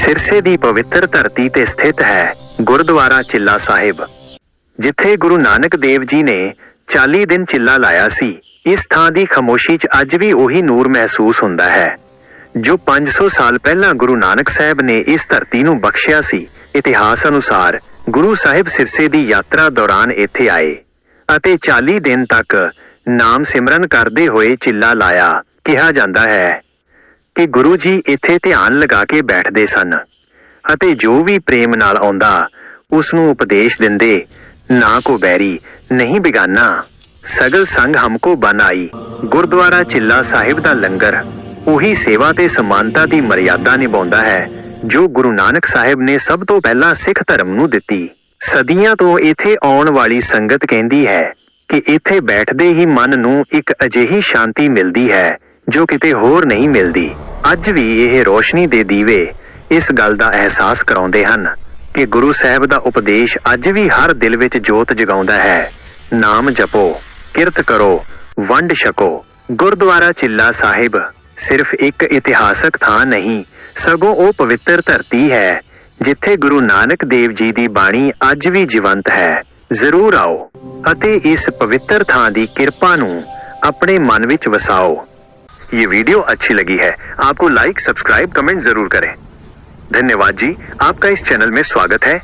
ਸਿਰਸੇ ਦੀ ਪਵਿੱਤਰ ਧਰਤੀ ਤੇ ਸਥਿਤ ਹੈ, ਗੁਰਦੁਆਰਾ ਚਿੱਲਾ ਸਾਹਿਬ। ਜਿੱਥੇ ਗੁਰੂ ਨਾਨਕ ਦੇਵ ਜੀ ਨੇ 40 ਦਿਨ ਚਿੱਲਾ ਲਾਇਆ ਸੀ, ਇਸ ਥਾਂ ਦੀ ਖਾਮੋਸ਼ੀ 'ਚ ਅੱਜ ਵੀ ਉਹੀ ਨੂਰ ਮਹਿਸੂਸ ਹੁੰਦਾ ਹੈ, ਜੋ 500 ਸਾਲ ਪਹਿਲਾਂ ਗੁਰੂ ਨਾਨਕ ਸਾਹਿਬ ਨੇ ਇਸ ਧਰਤੀ ਨੂੰ ਬਖਸ਼ਿਆ ਸੀ। ਇਤਿਹਾਸ ਅਨੁਸਾਰ ਗੁਰੂ ਸਾਹਿਬ ਸਿਰਸੇ ਦੀ ਯਾਤਰਾ ਦੌਰਾਨ ਇੱਥੇ ਆਏ ਅਤੇ 40 ਦਿਨ ਤੱਕ ਨਾਮ ਸਿਮਰਨ ਕਰਦੇ ਹੋਏ ਚਿੱਲਾ ਲਾਇਆ ਕਿਹਾ ਜਾਂਦਾ ਹੈ। ਕਿ ਗੁਰੂ ਜੀ ਇੱਥੇ ਧਿਆਨ ਲਗਾ ਕੇ ਬੈਠਦੇ ਸਨ ਅਤੇ ਜੋ ਵੀ ਪ੍ਰੇਮ ਨਾਲ ਆਉਂਦਾ ਉਸ ਨੂੰ ਉਪਦੇਸ਼ ਦਿੰਦੇ, ਨਾ ਕੋ ਬੈਰੀ, ਨਹੀਂ ਬਿਗਾਨਾ। ਸਗਲ ਸੰਗ ਹਮਕੋ ਬਨਾਈ ਗੁਰਦੁਆਰਾ ਚਿੱਲਾ ਸਾਹਿਬ ਦਾ ਲੰਗਰ ਉਹੀ ਸੇਵਾ ਤੇ ਸਮਾਨਤਾ ਦੀ ਮਰਿਆਦਾ ਨਿਭਾਉਂਦਾ ਹੈ, ਜੋ ਗੁਰੂ ਨਾਨਕ ਸਾਹਿਬ ਨੇ ਸਭ ਤੋਂ ਪਹਿਲਾਂ ਸਿੱਖ ਧਰਮ ਨੂੰ ਦਿੱਤੀ। ਸਦੀਆਂ ਤੋਂ ਇੱਥੇ ਆਉਣ ਵਾਲੀ ਸੰਗਤ ਕਹਿੰਦੀ ਹੈ ਕਿ ਇੱਥੇ ਬੈਠਦੇ ਹੀ ਮਨ ਨੂੰ ਇੱਕ ਅਜਿਹੀ ਸ਼ਾਂਤੀ ਮਿਲਦੀ ਹੈ, ਜੋ ਕਿਤੇ ਹੋਰ ਨਹੀਂ ਮਿਲਦੀ। ਅੱਜ ਵੀ ਇਹ ਰੋਸ਼ਨੀ ਦੇ ਦੀਵੇ ਇਸ ਗੱਲ ਦਾ ਅਹਿਸਾਸ ਕਰਾਉਂਦੇ ਹਨ ਕਿ ਗੁਰੂ ਸਾਹਿਬ ਦਾ ਉਪਦੇਸ਼ ਅੱਜ ਵੀ ਹਰ ਦਿਲ ਵਿੱਚ ਜੋਤ ਜਗਾਉਂਦਾ ਹੈ। ਨਾਮ ਜਪੋ, ਕਿਰਤ ਕਰੋ, ਵੰਡ ਛਕੋ। ਗੁਰਦੁਆਰਾ ਚਿੱਲਾ ਸਾਹਿਬ ਸਿਰਫ ਇੱਕ ਇਤਿਹਾਸਕ ਥਾਂ ਨਹੀਂ, ਸਗੋਂ ਉਹ ਪਵਿੱਤਰ ਧਰਤੀ ਹੈ, ਜਿੱਥੇ ਗੁਰੂ ਨਾਨਕ ਦੇਵ ਜੀ ਦੀ ਬਾਣੀ ਅੱਜ ਵੀ ਜੀਵੰਤ ਹੈ। ਜ਼ਰੂਰ ਆਓ ਅਤੇ ਇਸ ਪਵਿੱਤਰ ਥਾਂ ਦੀ ਕਿਰਪਾ ਨੂੰ ਆਪਣੇ ਮਨ ਵਿੱਚ ਵਸਾਓ। ये वीडियो अच्छी लगी है आपको लाइक सब्सक्राइब कमेंट जरूर करें धन्यवाद जी आपका इस चैनल में स्वागत है